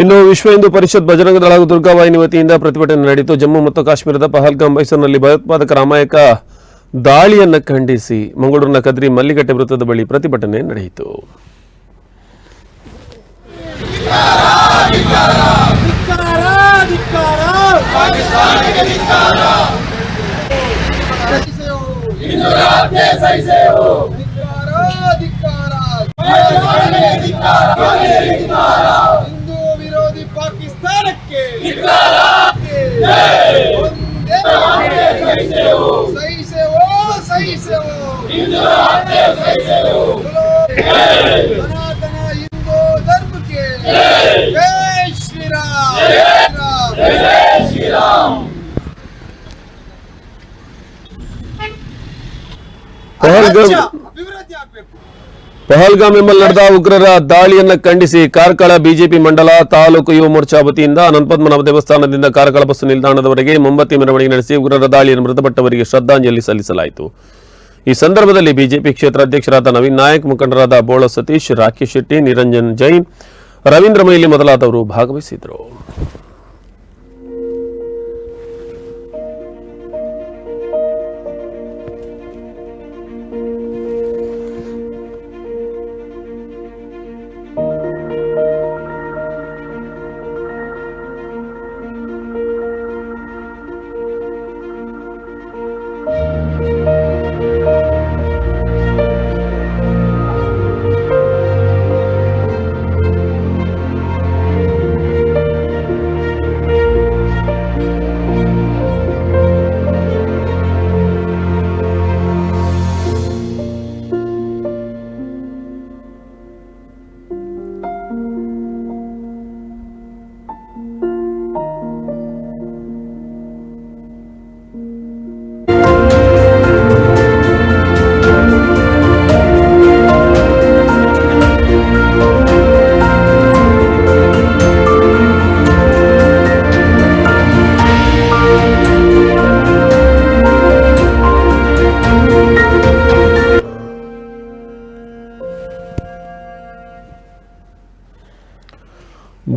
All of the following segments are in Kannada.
ಇನ್ನು ವಿಶ್ವ ಹಿಂದೂ ಪರಿಷತ್ ಬಜರಂಗ ದಳ ದುರ್ಗಾವಾಹಿನಿ ವತಿಯಿಂದ ಪ್ರತಿಭಟನೆ ನಡೆಯಿತು. ಜಮ್ಮು ಮತ್ತು ಕಾಶ್ಮೀರದ ಪಹಲ್ಗಾಮ್ ಮೈಸೂರಿನಲ್ಲಿ ಭಯೋತ್ಪಾದಕ ರಾಮಾಯಕ ದಾಳಿಯನ್ನು ಖಂಡಿಸಿ ಮಂಗಳೂರಿನ ಕದ್ರಿ ಮಲ್ಲಿಕಟ್ಟೆ ವೃತ್ತದ ಬಳಿ ಪ್ರತಿಭಟನೆ ನಡೆಯಿತು. ಹಿಂದೂ ಸನಾತನ ಹಿಂದೂ ಧರ್ಮಕ್ಕೆ ಜೈ ಶ್ರೀರಾಮ್ ಜೈ ಶ್ರೀರಾಮ್ ಪಹಲ್ಗಾಮ್ ಅಭಿವೃದ್ಧಿ ಆಗ್ಬೇಕು ಪಹಲ್ಗಾಮ್ ಎಂಬಲ್ಲಿ ನಡೆದ ಉಗ್ರರ ದಾಳಿಯನ್ನು ಖಂಡಿಸಿ ಕಾರ್ಕಳ ಬಿಜೆಪಿ ಮಂಡಲ ತಾಲೂಕು ಯುವ ಮೋರ್ಚಾ ವತಿಯಿಂದ ಅನಂತಪದ್ಮನಾಭ ದೇವಸ್ಥಾನದಿಂದ ಕಾರ್ಕಳ ಬಸ್ ನಿಲ್ದಾಣದವರೆಗೆ ಮೊಂಬತ್ತಿ ಮೆರವಣಿಗೆ ನಡೆಸಿ ಉಗ್ರರ ದಾಳಿಯನ್ನು ಮೃತಪಟ್ಟವರಿಗೆ ಶ್ರದ್ಧಾಂಜಲಿ ಸಲ್ಲಿಸಲಾಯಿತು. ಈ ಸಂದರ್ಭದಲ್ಲಿ ಬಿಜೆಪಿ ಕ್ಷೇತ್ರ ಅಧ್ಯಕ್ಷರಾದ ನವೀನ್ ನಾಯಕ್, ಮುಖಂಡರಾದ ಬೋಳ ಸತೀಶ್, ರಾಕೇಶ್ ಶೆಟ್ಟಿ, ನಿರಂಜನ್ ಜೈನ್, ರವೀಂದ್ರ ಮೈಲಿ ಮೊದಲಾದವರು ಭಾಗವಹಿಸಿದರು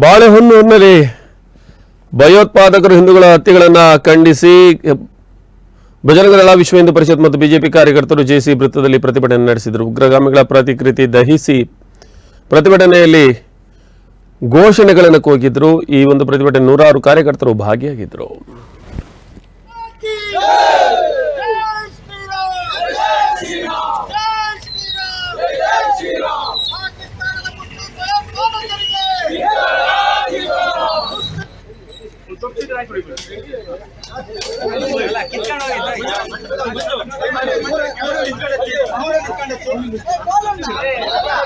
ಬಾಳೆಹೊನ್ನೂರಿನಲ್ಲಿ ಭಯೋತ್ಪಾದಕರು ಹಿಂದೂಗಳ ಹತ್ಯೆಗಳನ್ನು ಖಂಡಿಸಿ ಬಜರಂಗದಳ ವಿಶ್ವ ಹಿಂದೂ ಪರಿಷತ್ ಮತ್ತು ಬಿಜೆಪಿ ಕಾರ್ಯಕರ್ತರು ಜೆಸಿ ವೃತ್ತದಲ್ಲಿ ಪ್ರತಿಭಟನೆ ನಡೆಸಿದರು. ಉಗ್ರಗಾಮಿಗಳ ಪ್ರತಿಕೃತಿ ದಹಿಸಿ ಪ್ರತಿಭಟನೆಯಲ್ಲಿ ಘೋಷಣೆಗಳನ್ನು ಕೂಗಿದ್ರು. ಈ ಒಂದು ಪ್ರತಿಭಟನೆ ನೂರಾರು ಕಾರ್ಯಕರ್ತರು ಭಾಗಿಯಾಗಿದ್ದರು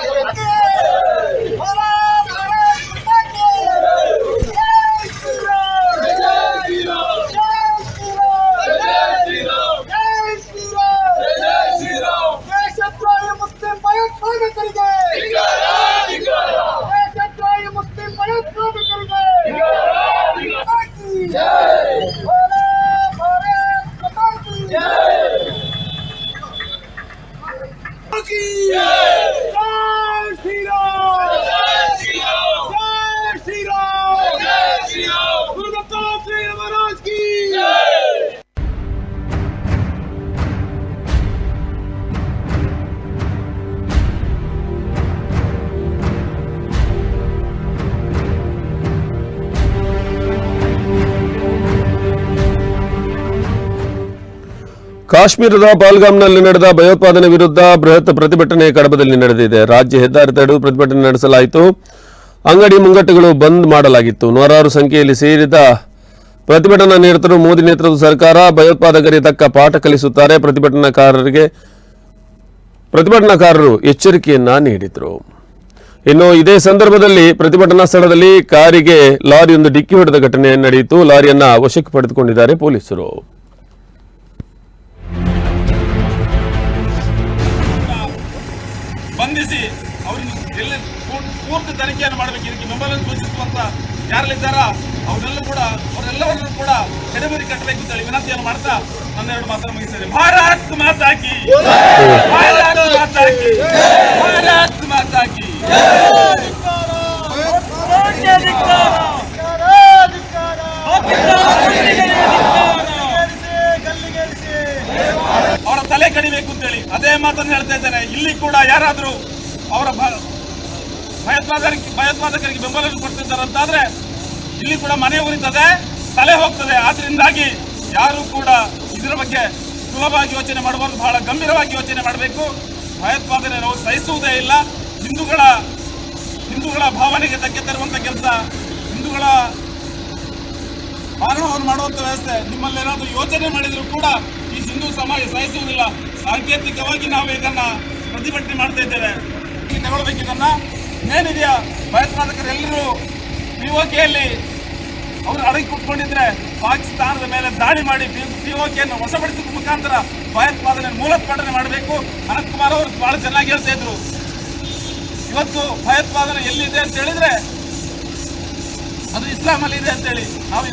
ಮುಸ್ಲಿಂ ಕಾಶ್ಮೀರದ ಪಾಲ್ಗಾಮ್ನಲ್ಲಿ ನಡೆದ ಭಯೋತ್ಪಾದನೆ ವಿರುದ್ಧ ಬೃಹತ್ ಪ್ರತಿಭಟನೆ ಕಡಬದಲ್ಲಿ ನಡೆದಿದೆ. ರಾಜ್ಯ ಹೆದ್ದಾರಿ ತಡೆದು ಪ್ರತಿಭಟನೆ ನಡೆಸಲಾಯಿತು. ಅಂಗಡಿ ಮುಂಗಟ್ಟುಗಳು ಬಂದ್ ಮಾಡಲಾಗಿತ್ತು. ನೂರಾರು ಸಂಖ್ಯೆಯಲ್ಲಿ ಸೇರಿದ ಪ್ರತಿಭಟನಾ ನಿರತರು ಮೋದಿ ನೇತೃತ್ವದ ಸರ್ಕಾರ ಭಯೋತ್ಪಾದಕರಿಗೆ ತಕ್ಕ ಪಾಠ ಕಲಿಸುತ್ತಾರೆ. ಪ್ರತಿಭಟನಾಕಾರರಿಗೆ ಪ್ರತಿಭಟನಾಕಾರರು ಎಚ್ಚರಿಕೆಯನ್ನ ನೀಡಿದರು. ಇನ್ನು ಇದೇ ಸಂದರ್ಭದಲ್ಲಿ ಪ್ರತಿಭಟನಾ ಸ್ಥಳದಲ್ಲಿ ಕಾರಿಗೆ ಲಾರಿಯೊಂದು ಡಿಕ್ಕಿ ಹೊಡೆದ ಘಟನೆ ನಡೆಯಿತು. ಲಾರಿಯನ್ನ ವಶಕ್ಕೆ ಪಡೆದುಕೊಂಡಿದ್ದಾರೆ ಪೊಲೀಸರು. ಬಂಧಿಸಿ ಅವರಿಗೆ ಎಲ್ಲಿ ಪೂರ್ತಿ ತನಿಖೆಯನ್ನು ಮಾಡಬೇಕು. ಇದಕ್ಕೆ ಬೆಂಬಲವನ್ನು ಸೂಚಿಸುವಂತ ಯಾರಲ್ಲಿದ್ದಾರ ಅವರೆಲ್ಲ ಕೂಡ ಅವರೆಲ್ಲವರನ್ನು ಕೂಡ ಎಡಬರಿ ಕಟ್ಟಬೇಕು ಅಂತ ಹೇಳಿ ವಿನಂತಿಯನ್ನು ಮಾಡ್ತಾ ನನ್ನೆರಡು ಮಾತನ್ನು ಮುಗಿಸಿದೆ ಭಾರತ್ ಮಾತಾಕಿ ಭಾರತ್ ಮಾತಾಕಿ ಭಾರತ್ ಮಾತಾಕಿ ಅವರ ತಲೆ ಕಡಿಬೇಕು ಅಂತೇಳಿ ಅದೇ ಮಾತನ್ನು ಹೇಳ್ತಾ ಇದ್ದೇನೆ. ಇಲ್ಲಿ ಕೂಡ ಯಾರಾದರೂ ಅವರ ಭಯೋತ್ಪಾದಕರಿಗೆ ಭಯೋತ್ಪಾದಕರಿಗೆ ಬೆಂಬಲ ಕೊಡ್ತಿದ್ದಾರೆ ಇಲ್ಲಿ ಕೂಡ ಮನೆ ಉರಿತದೆ, ತಲೆ ಹೋಗ್ತದೆ. ಆದ್ರಿಂದಾಗಿ ಯಾರು ಕೂಡ ಇದರ ಬಗ್ಗೆ ಸುಲಭವಾಗಿ ಯೋಚನೆ ಮಾಡಬಾರ್ದು, ಬಹಳ ಗಂಭೀರವಾಗಿ ಯೋಚನೆ ಮಾಡಬೇಕು. ಭಯೋತ್ಪಾದನೆ ನಾವು ಸಹಿಸುವುದೇ ಇಲ್ಲ. ಹಿಂದೂಗಳ ಹಿಂದೂಗಳ ಭಾವನೆಗೆ ಧಕ್ಕೆ ತರುವಂತ ಕೆಲಸ ಹಿಂದೂಗಳ ಮಾರಣವನ್ನು ಮಾಡುವಂಥ ವ್ಯವಸ್ಥೆ. ನಿಮ್ಮಲ್ಲಿ ಏನಾದರೂ ಯೋಚನೆ ಮಾಡಿದರೂ ಕೂಡ ಈ ಹಿಂದೂ ಸಮಾಜ ಸಹಿಸುವುದಿಲ್ಲ. ಸಾಂಕೇತಿಕವಾಗಿ ನಾವು ಇದನ್ನ ಪ್ರತಿಭಟನೆ ಮಾಡ್ತಾ ಇದ್ದೇವೆ. ತಗೊಳ್ಬೇಕು ತಗೊಳ್ಬೇಕಿದ್ದನ್ನು ಏನಿದೆಯಾ ಭಯೋತ್ಪಾದಕರು ಎಲ್ಲರೂ ಕೆಯಲ್ಲಿ ಅವರು ಅಡಗಿ ಕುತ್ಕೊಂಡಿದ್ರೆ ಪಾಕಿಸ್ತಾನದ ಮೇಲೆ ದಾಳಿ ಮಾಡಿ ಪಿ ಒ ಕೆಯನ್ನು ಹೊಸಪಡಿಸಿದ ಮುಖಾಂತರ ಭಯೋತ್ಪಾದನೆ ಮೂಲೋತ್ಪಾದನೆ ಮಾಡಬೇಕು. ಅನಂತ್ ಕುಮಾರ್ ಅವರು ಬಹಳ ಚೆನ್ನಾಗಿ ಹೇಳ್ತಾ ಇದ್ರು. ಇವತ್ತು ಭಯೋತ್ಪಾದನೆ ಎಲ್ಲಿದೆ ಅಂತ ಹೇಳಿದ್ರೆ ಅದು ಇಸ್ಲಾಮಲ್ಲಿ ಇದೆ ಅಂತೇಳಿ. ನಾವು